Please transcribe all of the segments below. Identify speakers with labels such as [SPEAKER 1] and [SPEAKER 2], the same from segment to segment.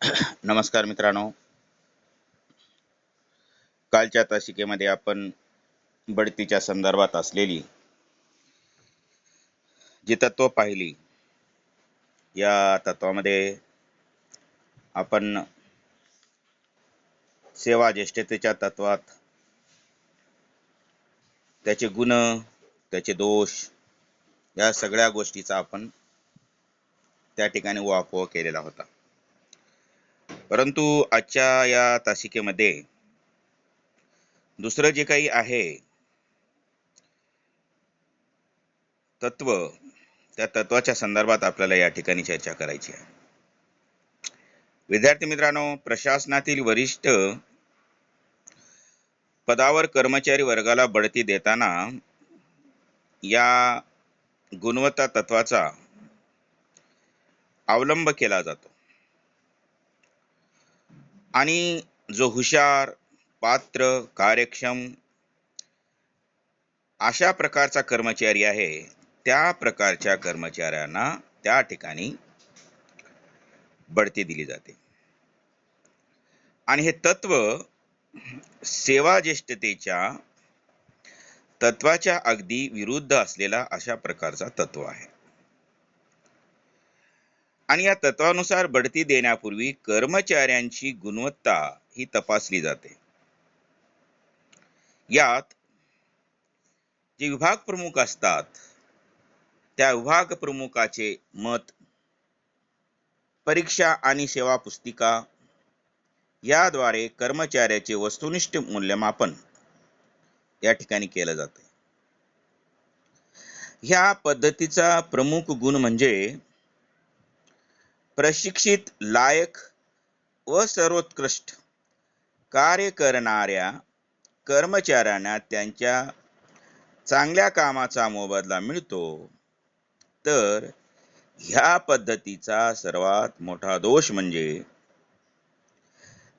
[SPEAKER 1] नमस्कार मित्रांनो. कालच्या तासिकेमध्ये आपण बढतीच्या संदर्भात असलेली जी तत्व पाहिली या तत्वामध्ये आपण सेवा ज्येष्ठतेच्या तत्वात त्याचे गुण त्याचे दोष या सगळ्या गोष्टीचा आपण त्या ठिकाणी वापर केलेला होता. परंतु आजच्या या तासिकेमध्ये दुसरं जे काही आहे तत्व त्या तत्वाच्या संदर्भात आपल्याला या ठिकाणी चर्चा करायची आहे. विद्यार्थी मित्रांनो प्रशासनातील वरिष्ठ पदावर कर्मचारी वर्गाला बढती देताना या गुणवत्ता तत्वाचा अवलंब केला जातो. आणि जो हुशार पात्र कार्यक्षम अशा प्रकारचा कर्मचारी आहे त्या प्रकारच्या कर्मचाऱ्यांना त्या ठिकाणी बढती दिली जाते. आणि हे तत्व सेवा ज्येष्ठतेच्या तत्वाच्या अगदी विरुद्ध असलेला अशा प्रकारचा तत्व आहे. आणि या तत्वानुसार बढती देण्यापूर्वी कर्मचाऱ्यांची गुणवत्ता ही तपासली जाते. यात जे विभाग प्रमुख असतात त्या विभाग प्रमुखाचे मत परीक्षा आणि सेवा पुस्तिका याद्वारे कर्मचाऱ्याचे वस्तुनिष्ठ मूल्यमापन या ठिकाणी केलं जाते. ह्या पद्धतीचा प्रमुख गुण म्हणजे प्रशिक्षित लायक व सर्वोत्कृष्ट. कार्य करणाऱ्या कर्मचाऱ्यांना त्यांच्या चांगल्या कामाचा मोबदला मिळतो. तर ह्या पद्धतीचा सर्वात मोठा दोष म्हणजे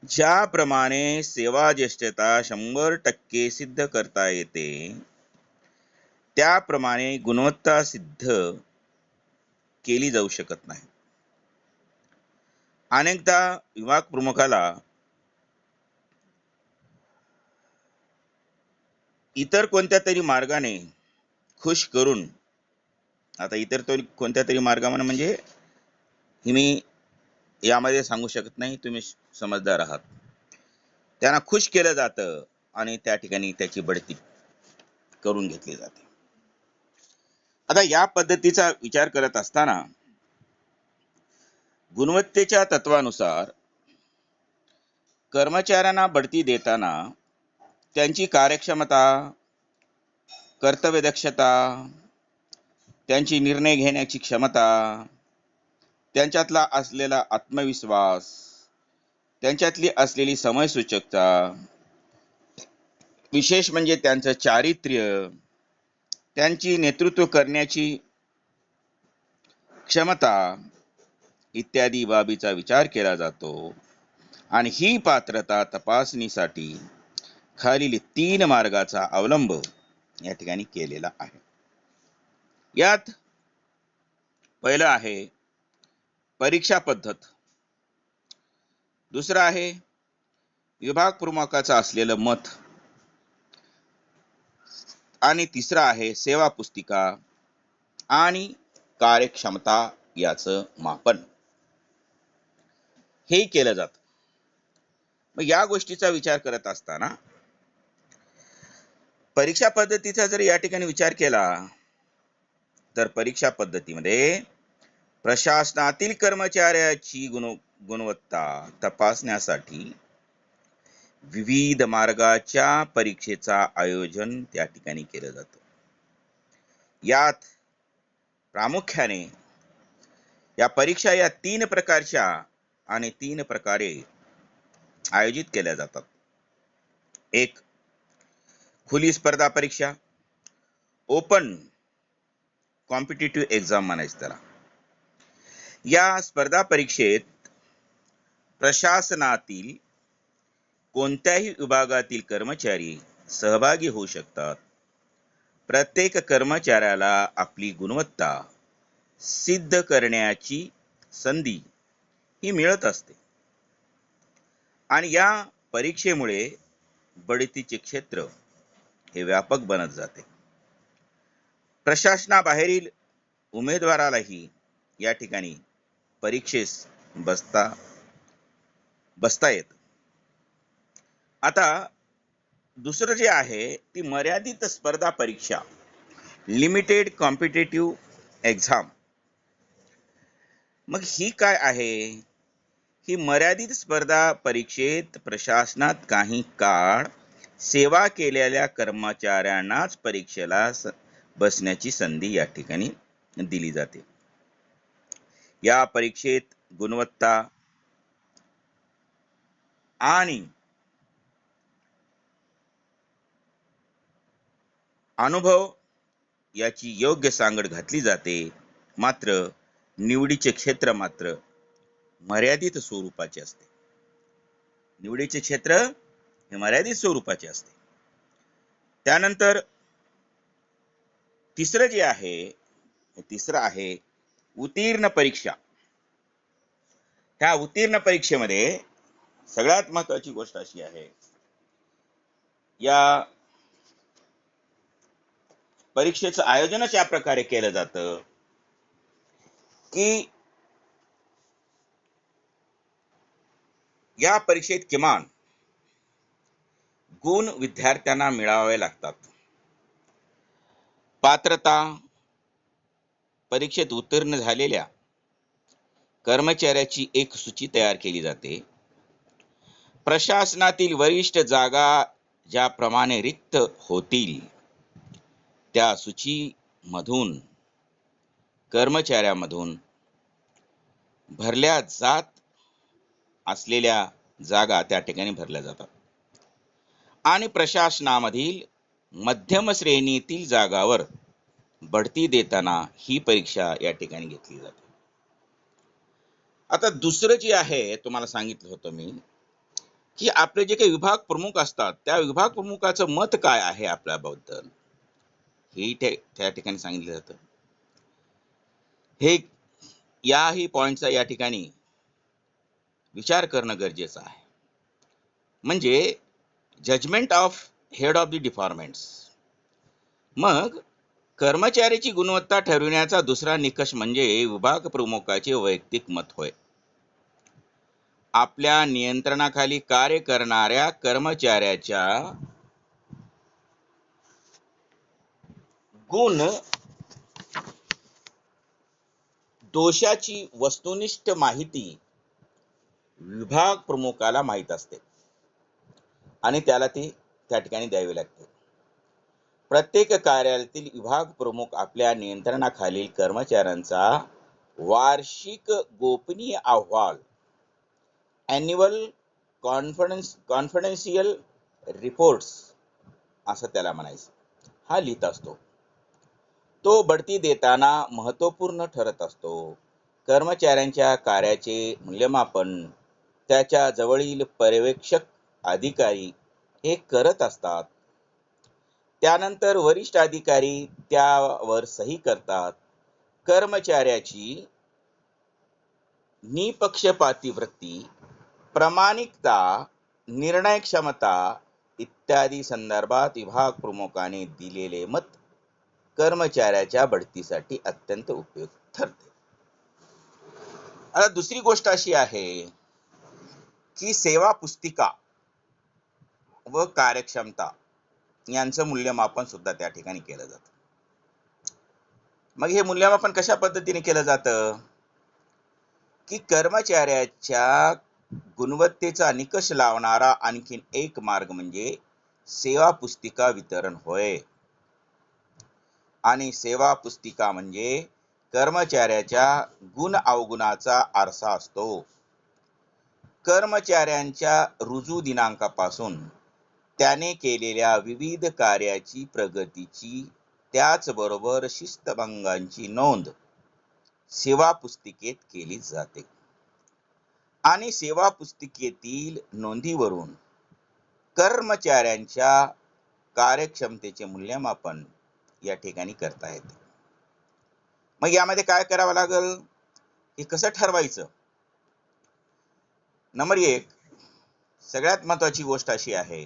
[SPEAKER 1] ज्याप्रमाणे सेवा ज्येष्ठता शंभर टक्के सिद्ध करता येते त्याप्रमाणे गुणवत्ता सिद्ध केली जाऊ शकत नाही. अनेकदा विभाग प्रमुखाला इतर कोणत्या तरी मार्गाने खुश करून आता इतर तरी कोणत्या तरी मार्गाने म्हणजे ही मी यामध्ये सांगू शकत नाही तुम्ही समजदार आहात. त्यांना खुश केलं जातं आणि त्या ठिकाणी त्याची बढती करून घेतली जाते. आता या पद्धतीचा विचार करत असताना गुणवत्तेच्या तत्वानुसार कर्मचाऱ्यांना बढती देताना त्यांची कार्यक्षमता कर्तव्यदक्षता त्यांची निर्णय घेण्याची क्षमता त्यांच्यातला असलेला आत्मविश्वास त्यांच्यातली असलेली समयसूचकता विशेष म्हणजे त्यांचं चारित्र्य त्यांची नेतृत्व करण्याची क्षमता इत्यादी बाबीचा विचार केला जातो. आणि ही पात्रता तपासणीसाठी खालील तीन मार्गाचा अवलंब या ठिकाणी केलेला आहे. यात पहिलं आहे परीक्षा पद्धत. दुसरं आहे विभाग प्रमुखाचं असलेलं मत. आणि तिसरं आहे सेवा पुस्तिका आणि कार्यक्षमता याचं मापन. हे केलं जात. मग या गोष्टीचा विचार करत असताना परीक्षा पद्धतीचा जर या ठिकाणी विचार केला तर परीक्षा पद्धतीमध्ये प्रशासनातील कर्मचाऱ्याची गुण गुणवत्ता तपासण्यासाठी विविध मार्गाच्या परीक्षेचा आयोजन त्या ठिकाणी केलं जातं. यात प्रामुख्याने या परीक्षा या तीन प्रकारच्या आणि तीन प्रकारे आयोजित केल्या जातात. एक खुली स्पर्धा परीक्षा. ओपन कॉम्पिटेटिव्ह एक्झाम म्हणायचं त्याला. या स्पर्धा परीक्षेत प्रशासनातील कोणत्याही विभागातील कर्मचारी सहभागी होऊ शकतात. प्रत्येक कर्मचाऱ्याला आपली गुणवत्ता सिद्ध करण्याची संधी ही मिळत असते. आणि या परीक्षेमुळे बढतीचे क्षेत्र हे व्यापक बनत जाते. प्रशासनाबाहेरील उमेदवारालाही या ठिकाणी परीक्षेस बसता बसता येत. आता दुसरं जे आहे ती मर्यादित स्पर्धा परीक्षा लिमिटेड कॉम्पिटेटिव्ह एक्झाम. मग ही काय आहे? ही मर्यादित स्पर्धा परीक्षेत प्रशासनात काही काळ सेवा केलेल्या कर्मचाऱ्यांनाच परीक्षेला बसण्याची संधी या ठिकाणी दिली जाते. या परीक्षेत गुणवत्ता आणि अनुभव याची योग्य सांगड घातली जाते. मात्र निवडीचे क्षेत्र मात्र मर्यादित स्वरूपाचे असते. निवडीचे क्षेत्र हे मर्यादित स्वरूपाचे असते. त्यानंतर तिसरं जे आहे तिसरं आहे उत्तीर्ण परीक्षा. ह्या उत्तीर्ण परीक्षेमध्ये सगळ्यात महत्वाची गोष्ट अशी आहे या परीक्षेचं आयोजनच या प्रकारे केलं जातं की या परीक्षेत किमान गुण विद्यार्थ्यांना मिळावे लागतात. पात्रता परीक्षेत उत्तीर्ण झालेल्या कर्मचाऱ्याची एक सूची तयार केली जाते. प्रशासनातील वरिष्ठ जागा ज्याप्रमाणे रिक्त होतील त्या सूचीमधून कर्मचाऱ्यामधून भरल्या जात असलेल्या जागा त्या ठिकाणी भरल्या जातात. आणि प्रशासनामधील मध्यम श्रेणीतील जागावर बढती देताना ही परीक्षा या ठिकाणी घेतली जाते. आता दुसरं जे आहे तुम्हाला सांगितलं होतं मी की आपले जे काही विभाग प्रमुख असतात त्या विभाग प्रमुखाचं मत काय आहे आपल्याबद्दल? हे त्या ठिकाणी सांगितलं जातं. हे याही पॉइंटचा या ठिकाणी विचार करणं गरजेचं आहे. म्हणजे judgement of head of the departments मग कर्मचाऱ्याची गुणवत्ता ठरविण्याचा दुसरा निकष म्हणजे विभाग प्रमुखाचे वैयक्तिक मत होय. आपल्या नियंत्रणाखाली कार्य करणाऱ्या कर्मचाऱ्याच्या गुण दोषाची वस्तुनिष्ठ माहिती विभाग प्रमुखाला माहीत असते. आणि त्याला ती त्या ठिकाणी द्यावी लागते. प्रत्येक कार्यालयातील विभाग प्रमुख आपल्या नियंत्रणाखालील कर्मचाऱ्यांचा वार्षिक गोपनीय अहवाल ॲन्युअल कॉन्फिडन्स कॉन्फिडेन्शियल रिपोर्ट्स असं त्याला म्हणायचं. हा लिहित असतो. तो बढती देताना महत्त्वपूर्ण ठरत असतो. कर्मचाऱ्यांच्या कार्याचे मूल्यमापन त्याच्या जवळील पर्यवेक्षक अधिकारी हे करत असतात. त्यानंतर वरिष्ठ अधिकारी त्यावर सही करतात. कर्मचाऱ्याची निपक्षपाती वृत्ती प्रामाणिकता निर्णय क्षमता इत्यादी संदर्भात विभाग प्रमुखाने दिलेले मत कर्मचाऱ्याच्या बढतीसाठी अत्यंत उपयुक्त ठरते. आता दुसरी गोष्ट अशी आहे की सेवा पुस्तिका व कार्यक्षमता यांचं मूल्यमापन सुद्धा त्या ठिकाणी केलं जातं. मग हे मूल्यमापन कशा पद्धतीने केलं जातं? की कर्मचाऱ्याच्या गुणवत्तेचा निकष लावणारा आणखीन एक मार्ग म्हणजे सेवा पुस्तिका वितरण होय. आणि सेवा पुस्तिका म्हणजे कर्मचाऱ्याच्या गुण अवगुणाचा आरसा असतो. कर्मचाऱ्यांच्या रुजू दिनांकापासून त्याने केलेल्या विविध कार्याची प्रगतीची त्याचबरोबर शिस्तभंगांची नोंद सेवा पुस्तिकेत केली जाते. आणि सेवा पुस्तिकेतील नोंदीवरून कर्मचाऱ्यांच्या कार्यक्षमतेचे मूल्यमापन या ठिकाणी करता येते. मग यामध्ये काय करावं लागेल? हे कसं ठरवायचं? नंबर एक सगळ्यात महत्वाची गोष्ट अशी आहे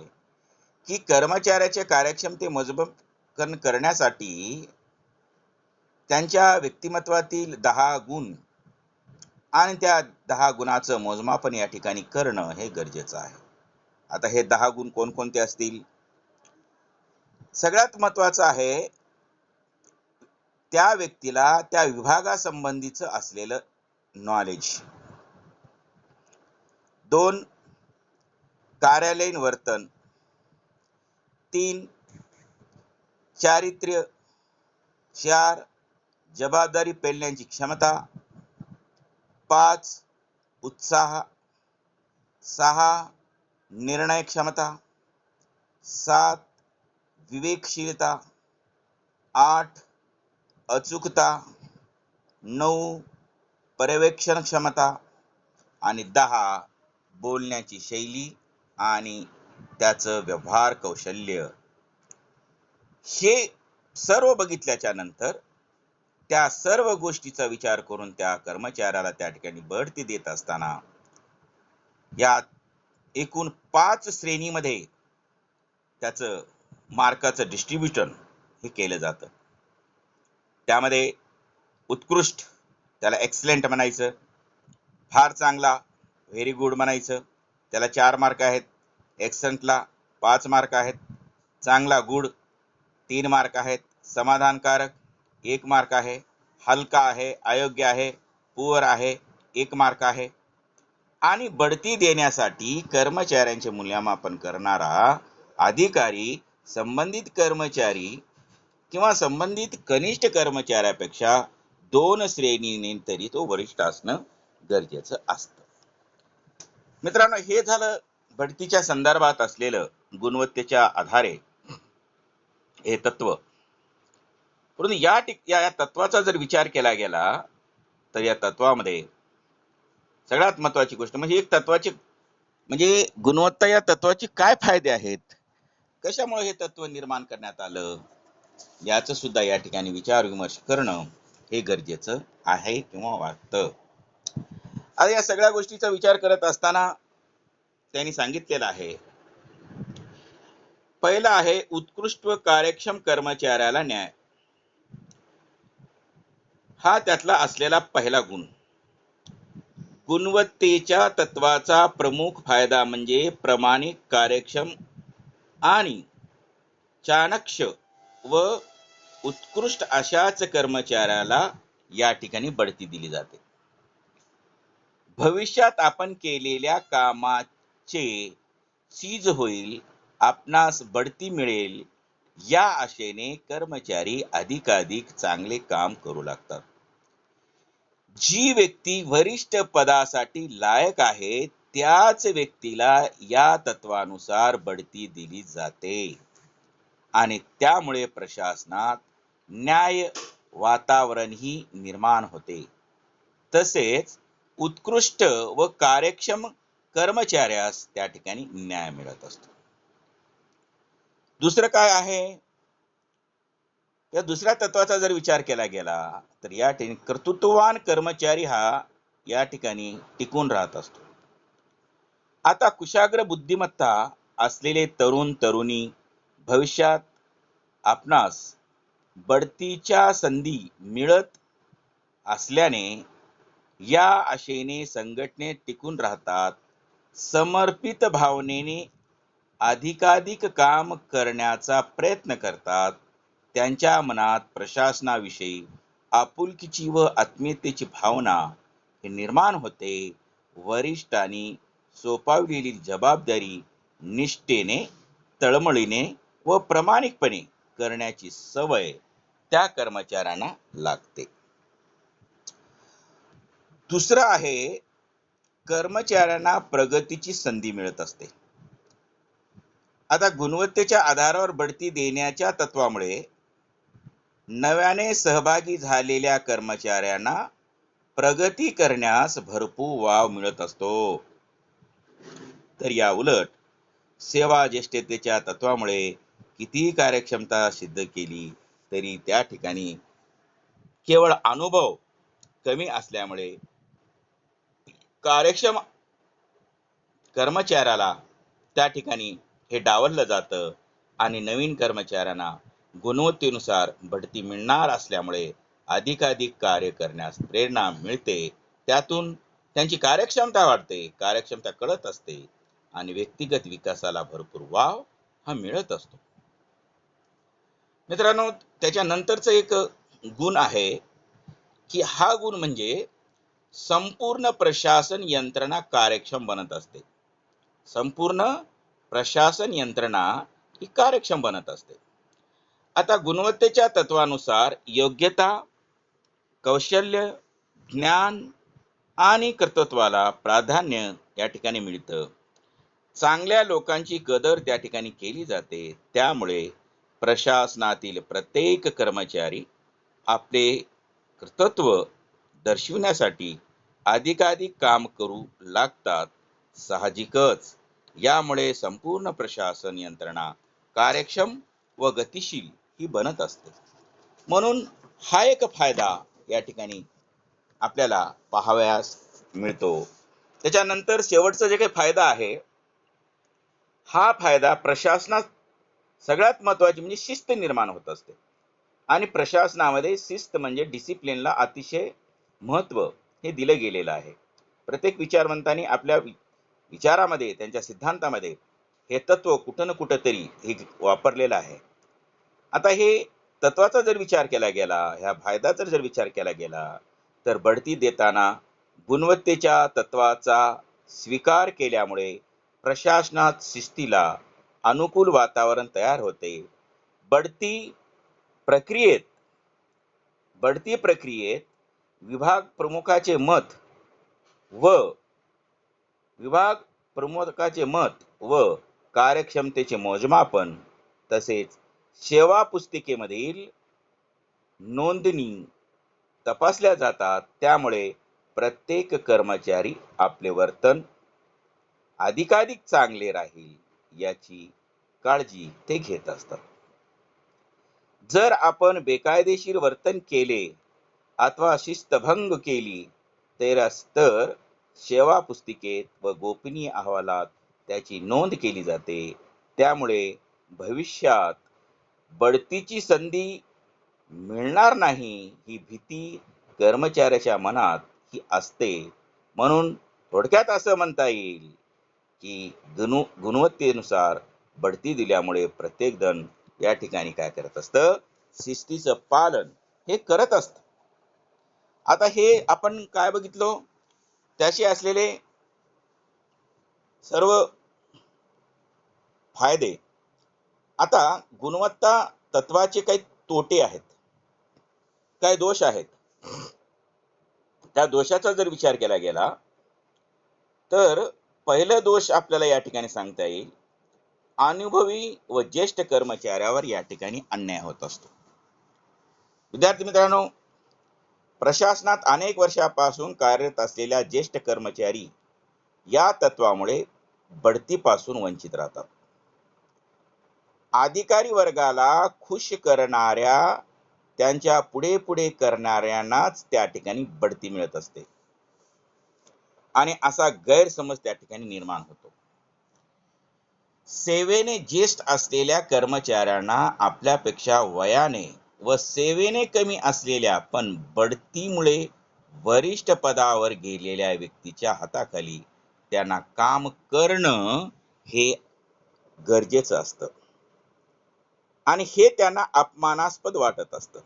[SPEAKER 1] की कर्मचाऱ्याचे कार्यक्षमते मजबूतकरण करण्यासाठी त्यांच्या व्यक्तिमत्वातील दहा गुण आणि त्या दहा गुणाचं मोजमापन या ठिकाणी करणं हे गरजेचं आहे. आता हे दहा गुण कोणकोणते असतील? सगळ्यात महत्वाचं आहे त्या व्यक्तीला त्या विभागासंबंधीचं असलेलं नॉलेज दोन कार्यालयीन वर्तन तीन चारित्र्य चार जबाबदारी पेलण्याची क्षमता पाच उत्साह सहा निर्णय क्षमता सात विवेकशीलता आठ अचूकता नऊ पर्यवेक्षण क्षमता आणि दहा बोलण्याची शैली आणि त्याचं व्यवहार कौशल्य. हे सर्व बघितल्याच्या नंतर त्या सर्व गोष्टीचा विचार करून त्या कर्मचाऱ्याला त्या ठिकाणी बढती देत असताना या एकूण पाच श्रेणीमध्ये त्याचं मार्काचं डिस्ट्रीब्युशन हे केलं जातं. त्यामध्ये उत्कृष्ट त्याला एक्सलेंट म्हणायचं फार चांगला व्हेरी गुड म्हणायचं. त्याला चार मार्क आहेत. एक्संटला पाच मार्क आहेत. चांगला गुड तीन मार्क आहेत. समाधानकारक एक मार्क आहे. हलका आहे अयोग्य आहे पुअर आहे एक मार्क आहे. आणि बढती देण्यासाठी कर्मचाऱ्यांचे मूल्यमापन करणारा अधिकारी संबंधित कर्मचारी किंवा संबंधित कनिष्ठ कर्मचाऱ्यापेक्षा दोन श्रेणीने तरी तो वरिष्ठ असणं गरजेचं असतं. मित्रांनो हे झालं भटतीच्या संदर्भात असलेलं गुणवत्तेच्या आधारे हे तत्व. परंतु या टिक या या तत्वाचा जर विचार केला गेला तर या तत्वामध्ये सगळ्यात महत्वाची गोष्ट म्हणजे एक तत्वाची म्हणजे गुणवत्ता या तत्वाचे काय फायदे आहेत? कशामुळे हे तत्व निर्माण करण्यात आलं? याच सुद्धा या ठिकाणी विचार विमर्श करणं हे गरजेचं आहे किंवा वाटतं. आता या सगळ्या गोष्टीचा विचार करत असताना त्यांनी सांगितलेलं आहे. पहिला आहे उत्कृष्ट व कार्यक्षम कर्मचाऱ्याला न्याय. हा त्यातला असलेला पहिला गुण. गुणवत्तेच्या तत्वाचा प्रमुख फायदा म्हणजे प्रमाणिक कार्यक्षम आणि चाणक्ष व उत्कृष्ट अशाच कर्मचाऱ्याला या ठिकाणी बढती दिली जाते. भविष्यात आपण केलेल्या कामाचे चीज होईल आपणास बढती मिळेल. या आशेने कर्मचारी अधिकाधिक चांगले काम करू लागतात. जी व्यक्ती वरिष्ठ पदासाठी लायक आहे त्याच व्यक्तीला या तत्वानुसार बढती दिली जाते. आणि त्यामुळे प्रशासनात न्याय वातावरणही निर्माण होते. तसेच उत्कृष्ट व कार्यक्षम कर्मचाऱ्यास त्या ठिकाणी न्याय मिळत असतो. दुसरं काय आहे? या दुसऱ्या तत्वाचा जर विचार केला गेला तर या ठिकाणी कर्तृत्ववान कर्मचारी हा या ठिकाणी टिकून राहत असतो. आता कुशाग्र बुद्धिमत्ता असलेले तरुण तरुणी भविष्यात आपणास बढतीच्या संधी मिळत असल्याने या आशेने संघटनेत टिकून राहतात. समर्पित भावनेने अधिकाधिक काम करण्याचा प्रयत्न करतात. त्यांच्या मनात प्रशासनाविषयी आपुलकीची व आत्मीयतेची भावना हे निर्माण होते. वरिष्ठांनी सोपावलेली जबाबदारी निष्ठेने तळमळीने व प्रामाणिकपणे करण्याची सवय त्या कर्मचाऱ्यांना लागते. दुसरं आहे कर्मचाऱ्यांना प्रगतीची संधी मिळत असते. आता गुणवत्तेच्या आधारावर बढती देण्याच्या तत्वामुळे नव्याने सहभागी झालेल्या कर्मचाऱ्यांना प्रगती करण्यास भरपूर वाव मिळत असतो. तर या उलट सेवा ज्येष्ठतेच्या तत्वामुळे कितीही कार्यक्षमता सिद्ध केली तरी त्या ठिकाणी केवळ अनुभव कमी असल्यामुळे कार्यक्षम कर्मचाऱ्याला त्या ठिकाणी हे डावललं जातं आणि नवीन कर्मचाऱ्यांना गुणवत्तेनुसार बढती मिळणार असल्यामुळे अधिकाधिक कार्य करण्यास प्रेरणा मिळते. त्यातून त्यांची कार्यक्षमता वाढते कार्यक्षमता कळत असते आणि व्यक्तिगत विकासाला भरपूर वाव हा मिळत असतो. मित्रांनो त्याच्यानंतरचं एक गुण आहे की हा गुण म्हणजे संपूर्ण प्रशासन यंत्रणा कार्यक्षम बनत असते. संपूर्ण प्रशासन यंत्रणा ही कार्यक्षम बनत असते. आता गुणवत्तेच्या तत्वानुसार योग्यता कौशल्य ज्ञान आणि कर्तृत्वाला प्राधान्य या ठिकाणी मिळतं. चांगल्या लोकांची कदर त्या ठिकाणी केली जाते. त्यामुळे प्रशासनातील प्रत्येक कर्मचारी आपले कर्तृत्व दर्शविण्यासाठी अधिकाधिक काम करू लागतात. साहजिकच. यामुळे संपूर्ण प्रशासन यंत्रणा कार्यक्षम व गतिशील ही बनत असते. म्हणून हा एक फायदा या ठिकाणी आपल्याला पाहावयास मिळतो. त्याच्यानंतर शेवटचा जे काही फायदा आहे हा फायदा प्रशासनात सगळ्यात महत्वाची म्हणजे शिस्त निर्माण होत असते. आणि प्रशासनामध्ये शिस्त म्हणजे डिसिप्लिनला अतिशय महत्त्व हे दिलं गेलेलं आहे. प्रत्येक विचारवंतांनी आपल्या विचारामध्ये त्यांच्या सिद्धांतामध्ये हे तत्व कुठं ना कुठं तरी हे वापरलेलं आहे. आता हे तत्वाचा जर विचार केला गेला ह्या फायद्याचा जर विचार केला गेला तर बढती देताना गुणवत्तेच्या तत्वाचा स्वीकार केल्यामुळे प्रशासनात शिस्तीला अनुकूल वातावरण तयार होते. बढती प्रक्रियेत बढती प्रक्रियेत विभाग प्रमुखाचे मत व विभाग प्रमुखाचे मत व कार्यक्षमतेचे मोजमापन तसेच सेवा पुस्तिकेमधील नोंदणी तपासल्या जातात. त्यामुळे प्रत्येक कर्मचारी आपले वर्तन अधिकाधिक चांगले राहील याची काळजी ते घेत असतात. जर आपण बेकायदेशीर वर्तन केले अथवा शिस्तभंग केली तर तर सेवा पुस्तिकेत व गोपनीय अहवालात त्याची नोंद केली जाते. त्यामुळे भविष्यात बढतीची संधी मिळणार नाही ही भीती कर्मचाऱ्याच्या मनात ही असते. म्हणून थोडक्यात असं म्हणता येईल की गुणु गुणवत्तेनुसार बढती दिल्यामुळे प्रत्येक जण या ठिकाणी काय करत असतं? शिस्तीचं पालन हे करत असतं. आता हे आपण काय बघितलो? त्याशी असलेले सर्व फायदे. आता गुणवत्ता तत्वाचे काही तोटे आहेत. काय दोष आहेत. त्या दोषाचा जर विचार केला गेला तर पहिला दोष आपल्याला या ठिकाणी सांगता येईल. अनुभवी व ज्येष्ठ कर्मचाऱ्यावर या ठिकाणी अन्याय होत असतो. विद्यार्थी मित्रांनो प्रशासनात अनेक वर्षापासून कार्यरत असलेल्या ज्येष्ठ कर्मचारी या तत्वामुळे बढतीपासून वंचित राहतात. अधिकारी वर्गाला खुश करणाऱ्या त्यांच्या पुढे पुढे करणाऱ्यांनाच त्या ठिकाणी बढती मिळत असते. आणि असा गैरसमज त्या ठिकाणी निर्माण होतो. सेवेने ज्येष्ठ असलेल्या कर्मचाऱ्यांना आपल्यापेक्षा वयाने व सेवेने कमी असलेल्या पण बढतीमुळे वरिष्ठ पदावर गेलेल्या व्यक्तीच्या हाताखाली त्यांना काम करणं हे गरजेचं असतं. आणि हे त्यांना अपमानास्पद वाटत असतं.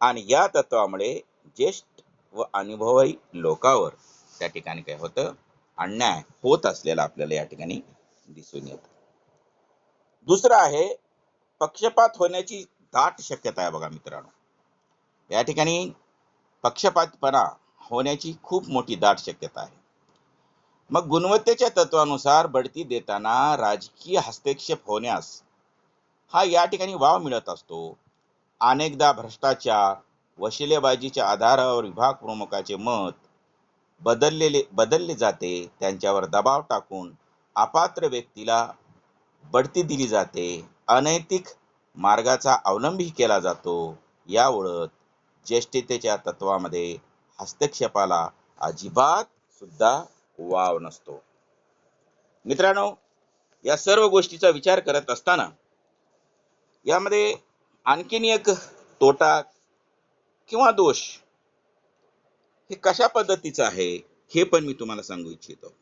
[SPEAKER 1] आणि या तत्वामुळे ज्येष्ठ व अनुभवी लोकांवर त्या ठिकाणी काय होतं? अन्याय होत असलेला आपल्याला या ठिकाणी दिसून येत. दुसरं आहे पक्षपात होण्याची दाट शक्यता आहे बघा मित्रांनो. या ठिकाणी पक्षपातपणा होण्याची खूप मोठी दाट शक्यता आहे. मग गुणवत्तेच्या तत्वानुसार बढती देताना राजकीय हस्तक्षेप होण्यास हा या ठिकाणी वाव मिळत असतो. अनेकदा भ्रष्टाचार वशिलेबाजीच्या आधारावर विभाग प्रमुखाचे मत बदललेले बदलले जाते. त्यांच्यावर दबाव टाकून अपात्र व्यक्तीला बढती दिली जाते. अनैतिक मार्गाचा अवलंबी केला जातो. यामुळं ज्येष्ठतेच्या तत्वामध्ये हस्तक्षेपाला अजिबात सुद्धा वाव नसतो. मित्रांनो या सर्व गोष्टीचा विचार करत असताना यामध्ये आणखीन एक तोटा किंवा दोष हे कशा पद्धतीचं आहे हे पण मी तुम्हाला सांगू इच्छितो.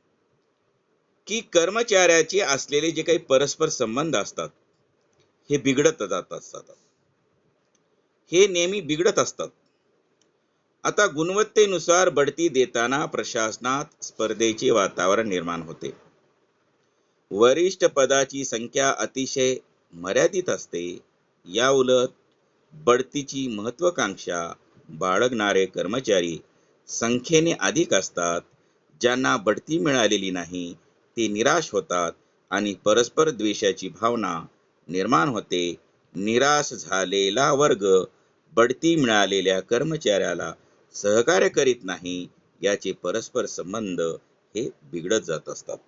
[SPEAKER 1] की कर्मचाऱ्याचे असलेले जे काही परस्पर संबंध असतात हे बिघडत जात असतात. हे नेहमी बिघडत असतात. आता गुणवत्तेनुसार बढती देताना प्रशासनात स्पर्धेचे वातावरण निर्माण होते. वरिष्ठ पदाची संख्या अतिशय मर्यादित असते. या उलट बढतीची महत्वाकांक्षा बाळगणारे कर्मचारी संख्येने अधिक असतात. ज्यांना बढती मिळालेली नाही ते निराश होतात आणि परस्पर द्वेषाची भावना निर्माण होते. निराश झालेला वर्ग बढती मिळालेल्या कर्मचाऱ्याला सहकार्य करीत नाही याचे परस्पर संबंध हे बिघडत जात असतात.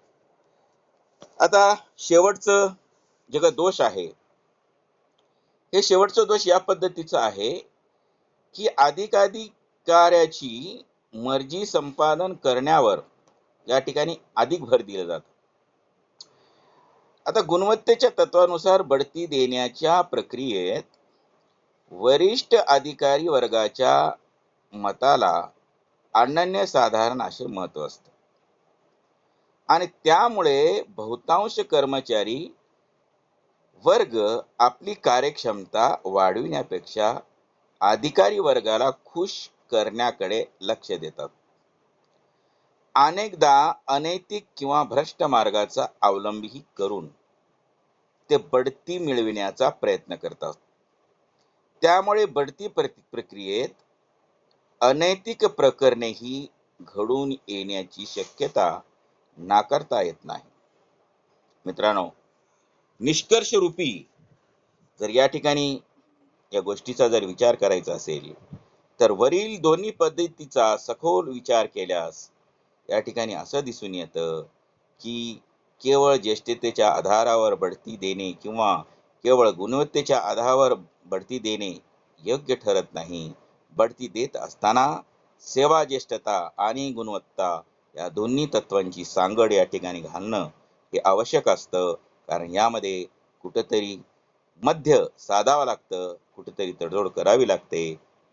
[SPEAKER 1] आता शेवटचं जे दोष आहे. हे शेवटचं दोष या पद्धतीचं आहे की अधिकाधिकाऱ्याची मर्जी संपादन करण्यावर या ठिकाणी अधिक भर दिला जातो. आता गुणवत्तेच्या तत्वानुसार बढती देण्याच्या प्रक्रियेत वरिष्ठ अधिकारी वर्गाच्या मताला अनन्य साधारण असे महत्त्व असते. आणि त्यामुळे बहुतांश कर्मचारी वर्ग आपली कार्यक्षमता वाढविण्यापेक्षा अधिकारी वर्गाला खुश करण्याकडे लक्ष देतात. अनेकदा अनैतिक किंवा भ्रष्ट मार्गाचा अवलंबही करून ते बढती मिळविण्याचा प्रयत्न करतात त्यामुळे बढती प्रक्रियेत अनैतिक प्रकरणेही घडून येण्याची शक्यता नाकारता येत नाही. मित्रांनो निष्कर्ष रूपी जर या ठिकाणी या गोष्टीचा जर विचार करायचा असेल तर वरील दोन्ही पद्धतीचा सखोल विचार केल्यास या ठिकाणी असं दिसून येतं की केवळ ज्येष्ठतेच्या आधारावर बढती देणे किंवा केवळ गुणवत्तेच्या आधारावर बढती देणे योग्य ठरत नाही. बढती देत असताना सेवा ज्येष्ठता आणि गुणवत्ता या दोन्ही तत्वांची सांगड या ठिकाणी घालणं हे आवश्यक असतं. कारण यामध्ये कुठंतरी मध्य साधावं लागतं कुठंतरी तडजोड करावी लागते.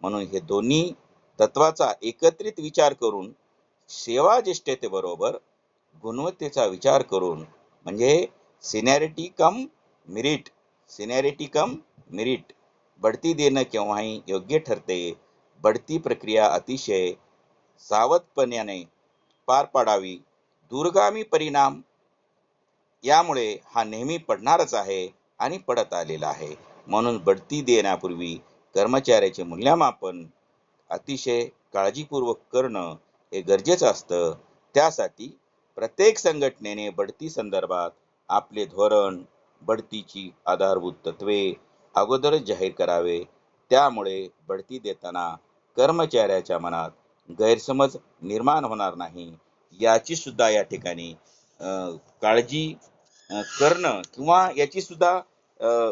[SPEAKER 1] म्हणून हे दोन्ही तत्वाचा एकत्रित विचार करून सेवा ज्येष्ठतेबरोबर गुणवत्तेचा विचार करून म्हणजे सिनॅरिटी कम मिरिट सिनॅरिटी कम मिरिट बढती देणं केव्हाही योग्य ठरते बढती प्रक्रिया अतिशय सावधपणाने पार पाडावी दूरगामी परिणाम यामुळे हा नेहमी पडणारच आहे आणि पडत आलेला आहे. म्हणून बढती देण्यापूर्वी कर्मचाऱ्याचे मूल्यमापन अतिशय काळजीपूर्वक करणं हे गरजेचं असतं. त्यासाठी प्रत्येक संघटनेने बढती संदर्भात आपले धोरण बढतीची आधारभूत तत्वे अगोदरच जाहीर करावे. त्यामुळे बढती देताना कर्मचाऱ्याच्या मनात गैरसमज निर्माण होणार नाही. याची सुद्धा या ठिकाणी काळजी करणं किंवा याची सुद्धा अं,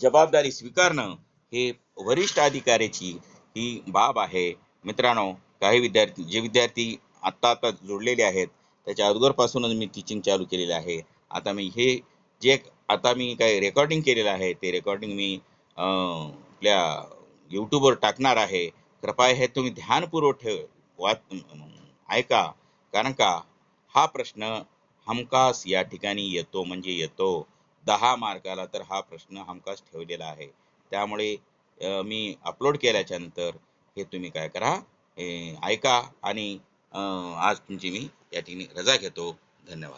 [SPEAKER 1] जबाबदारी स्वीकारणं हे वरिष्ठ अधिकाऱ्याची ही बाब आहे. मित्रांनो काही विद्यार्थी जे विद्यार्थी आत्ता आता जोडलेले आहेत त्याच्या अगोदरपासूनच मी टीचिंग चालू केलेलं आहे. आता मी हे जे आता मी काही रेकॉर्डिंग केलेलं आहे ते रेकॉर्डिंग मी आपल्या यूट्यूबवर टाकणार आहे. कृपया हे तुम्ही ध्यानपूर्वक ठेव वाच ऐका. कारण का? हा प्रश्न हमखास या ठिकाणी येतो म्हणजे येतो. दहा मार्काला तर हा प्रश्न हमखास ठेवलेला आहे. त्यामुळे मी अपलोड केल्याच्यानंतर हे तुम्ही काय करा ऐका आणि आज तुमची मी या ठिकाणी रजा घेतो. धन्यवाद.